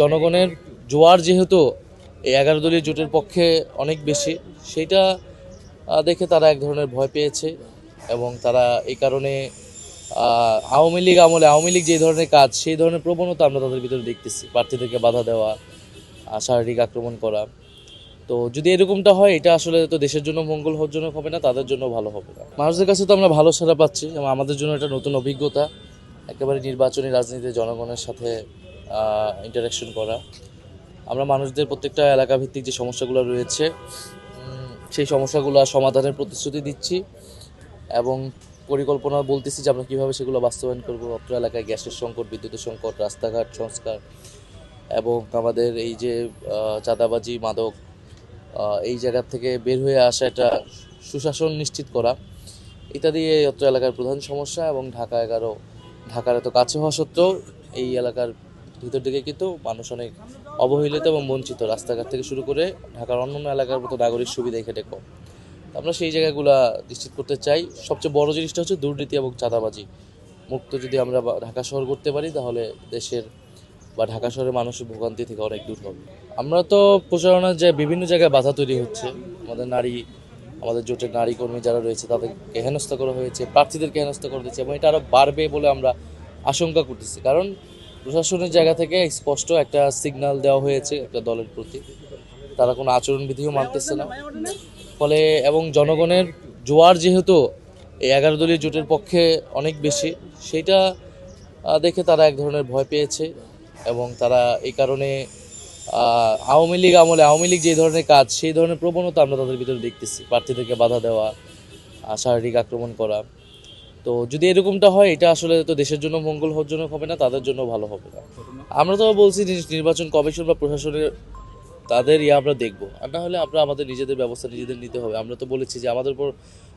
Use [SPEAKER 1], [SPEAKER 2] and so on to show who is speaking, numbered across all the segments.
[SPEAKER 1] জনগণের জোয়ার যেহেতু এই এগারো দলীয় জোটের পক্ষে অনেক বেশি, সেইটা দেখে তারা এক ধরনের ভয় পেয়েছে এবং তারা এই কারণে আওয়ামী লীগ আমলে, আওয়ামী লীগ যে ধরনের কাজ, সেই ধরনের প্রবণতা আমরা তাদের ভিতরে দেখতেছি। প্রার্থীদেরকে বাধা দেওয়া শারীরিক আক্রমণ করা। তো যদি এরকমটা হয়, এটা আসলে তো দেশের জন্য মঙ্গল মঙ্গলজনক হবে না, তাদের জন্য ভালো হবে না। মানুষদের কাছে তো আমরা ভালো সারা পাচ্ছি এবং আমাদের জন্য এটা নতুন অভিজ্ঞতা। একেবারে নির্বাচনী রাজনীতিতে জনগণের সাথে ইন্টারাকশন করা। আমরা মানুষদের প্রত্যেকটা এলাকা ভিত্তিক যে সমস্যাগুলো রয়েছে সেই সমস্যাগুলো সমাধানের প্রতিশ্রুতি দিচ্ছি এবং পরিকল্পনা বলতেছি যে আমরা কীভাবে সেগুলো বাস্তবায়ন করব। অত্র এলাকায় গ্যাসের সংকট, বিদ্যুতের সংকট, রাস্তাঘাট সংস্কার এবং আমাদের এই যে চাঁদাবাজি, মাদক এই জায়গা থেকে বের হয়ে আসা একটা সুশাসন নিশ্চিত করা ইত্যাদি এই অত্র এলাকার প্রধান সমস্যা এবং ঢাকা এগারো, ঢাকার এত কাছে হওয়া সত্ত্বেও এই এলাকার ভিতর দিকে কিন্তু মানুষ অনেক অবহেলিত এবং বঞ্চিত। রাস্তাঘাট থেকে শুরু করে ঢাকার অন্যান্য এলাকার মতো নাগরিক সুবিধা এখানে কম। আমরা সেই জায়গাগুলা নিশ্চিত করতে চাই। সবচেয়ে বড় জিনিসটা হচ্ছে দুর্নীতি এবং চাঁদাবাজি। মুক্ত যদি আমরা ঢাকা শহর করতে পারি, তাহলে দেশের বা ঢাকা শহরের মানুষের ভোগান্তি থেকে অনেক দূর হবে। আমরা তো প্রচারণার যে বিভিন্ন জায়গায় বাধা তৈরি হচ্ছে, আমাদের নারী, আমাদের জোটের নারী কর্মী যারা রয়েছে, তাদেরকে হেনস্থা করা হয়েছে, প্রার্থীদেরকে হেনস্থা করা হয়েছে এবং এটা আরও বাড়বে বলে আমরা আশঙ্কা করতেছি। কারণ প্রশাসনের জায়গা থেকে স্পষ্ট একটা সিগন্যাল দেওয়া হয়েছে একটা দলের প্রতি। তারা কোনো আচরণবিধিও মানতেছে না। ফলে এবং জনগণের জোয়ার যেহেতু, এই এগারো দলীয় জোটের পক্ষে অনেক বেশি, সেইটা দেখে তারা এক ধরনের ভয় পেয়েছে এবং তারা এই কারণে আওয়ামী লীগ আমলে, আওয়ামী লীগ যে ধরনের কাজ, সেই ধরনের প্রবণতা আমরা তাদের ভিতরে দেখতেছি। প্রার্থীদেরকে বাধা দেওয়া শারীরিক আক্রমণ করা। তো যদি এরকমটা হয়, এটা আসলে তো দেশের জন্য মঙ্গল মঙ্গলজনক হবে না, তাদের জন্য ভালো হবে না। আমরা তো বলছি নির্বাচন কমিশন বা প্রশাসনের, তাদের ইয়ে আমরা দেখব। আর না হলে আমরা আমাদের নিজেদের ব্যবস্থা নিজেদের নিতে হবে। আমরা তো বলেছি যে আমাদের উপর,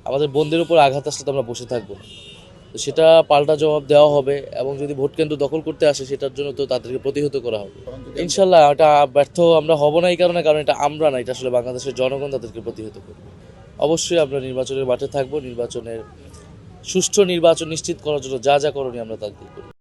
[SPEAKER 1] আমাদের বন্ধের উপর আঘাত আসলে তো আমরা বসে থাকব তো সেটা পাল্টা জবাব দেওয়া হবে এবং যদি ভোট কেন্দ্র দখল করতে আসে, সেটার জন্য তো তাদেরকে প্রতিহত করা হবে। ইনশাল্লাহ, এটা ব্যর্থ আমরা হব না এই কারণে, কারণ এটা আমরা না, এটা আসলে বাংলাদেশের জনগণ তাদেরকে প্রতিহত করবে। অবশ্যই আমরা নির্বাচনের মাঠে থাকব, নির্বাচনের সুষ্ঠু নির্বাচন নিশ্চিত করার জন্য যা যা করণীয় আমরা তাদের করব